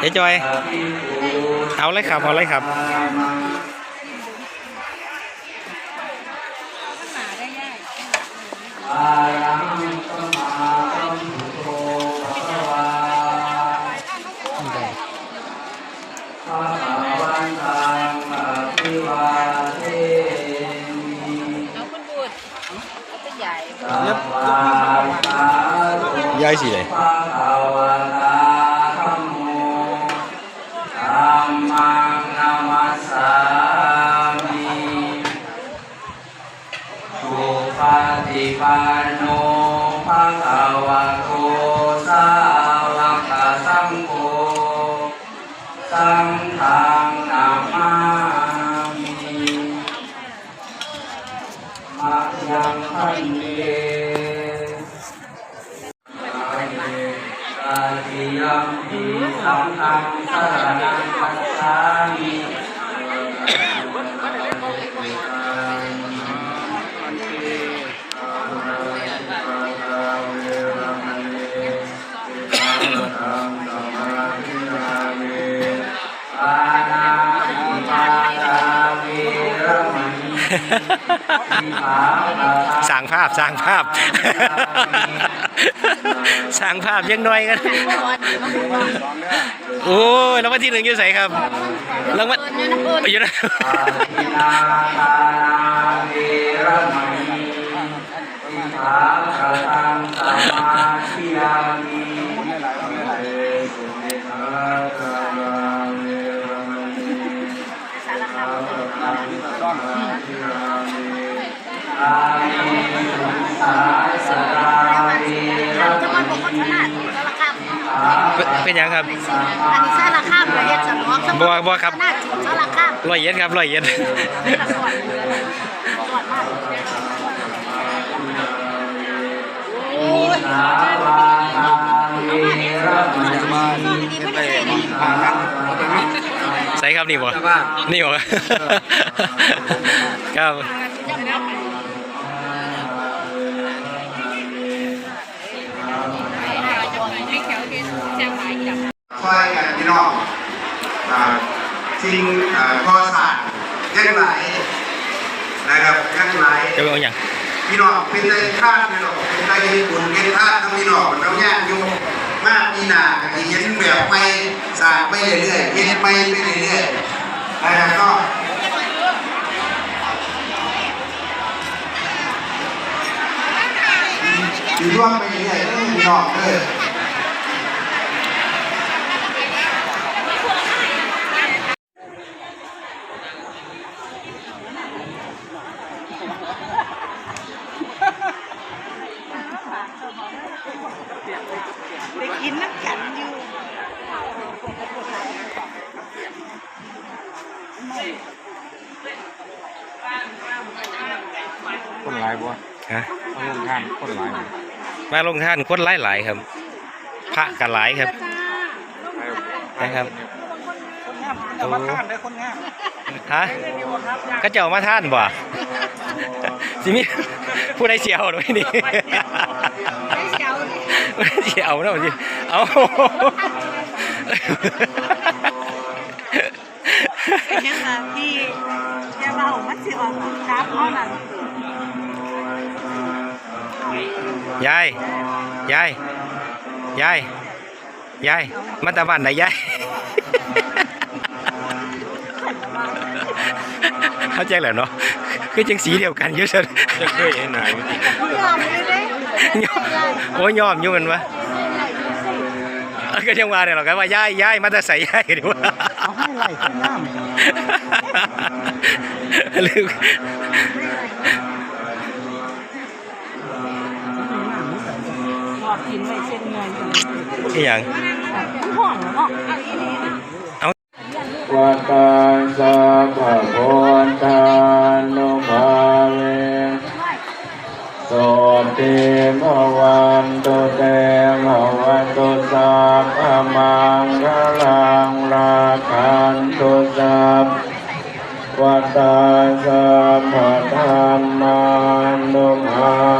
เจ๊จอย เอาเลยครับ เอาเลยครับอายังสมาสัมพุทโธภะคะวาพระวัน ปฏิปันโนภะคะวะโตสาวกสังโฆสังฆังนามามิมะยังพันเตอาทิยัมปิสังฆังสรณังคัจฉามิ สิกขาปะทังสร้างภาพสร้างภาพสร้างภาพยังน้อยกันโอ้ยรางวัลที่หนึ่งอยู่ใส่ครับรางวัลอยู่นะ เป็นเป็นหยังครับอันนี้สารคามประเทศสนองบ่บ่ครับขนาดสารคามร้อยเย็ดครับร้อยเย็ดเป็นละส่วนส่วนมากโอ้ยสาวาทาเวรมณีไม่ได้เลยใส่ครับนี่บ่นี่บ่ครับ สิ่งอ่าก่อสร้างยังไหลนะครับยังไหลจะไปเอาอย่างพี่น้องเป็นใจท่านพี่น้องเป็นใจบุญเป็นท่านทั้งพี่น้องมันต้องแยกอยู่มากมีหนาที่เห็นแบบไม่สร้างไปเรื่อยๆเห็นไปไปเรื่อยๆนะครับก็อยู่ร่วมไปเรื่อยๆเด้อพี่น้องเด้อ กินน้ำกันอยู่คนหลายบ่ฮะเอาลงทานคนหลายบ่มาลงท่านคนหลายหลายๆครับ พระกันหลายครับนะครับแต่ว่าทานได้คนงามฮะก็จะเอามาท่านบ่สิมีผู้ใดเสียวหรือไม่นี่ไม่ เจ้าดิเสียวนะมันสิเอาเป็นยังไงพี่อย่าเบามันสิออกครับเอาหนังยาย ยาย ยาย ยาย มาตาบ้านไหนยายเข้าใจแล้วเนาะ คือจังสีเดียวกันอยุ่สุดจะเคยเห็นหน้าอยู่ที่ยอมเลยเด้โอ้ยยอมอยู่มันวะเอ้า ก็ยังว่าเนี่ยหรอกกันว่ายายยายมาแต่ใส่ยายดีกว่าเอาให้ไล่คนน้ำลืมหอดกินไว้เช่นเงินอีหยังห่วงเนาะเอาอีนี้นะวัตตาสัพพะโพธานุภาเวโสติภวันตุเตภวันตุสัพพะ มังกลังราคันตุสัพวัตตาสัพพธรรมานุภา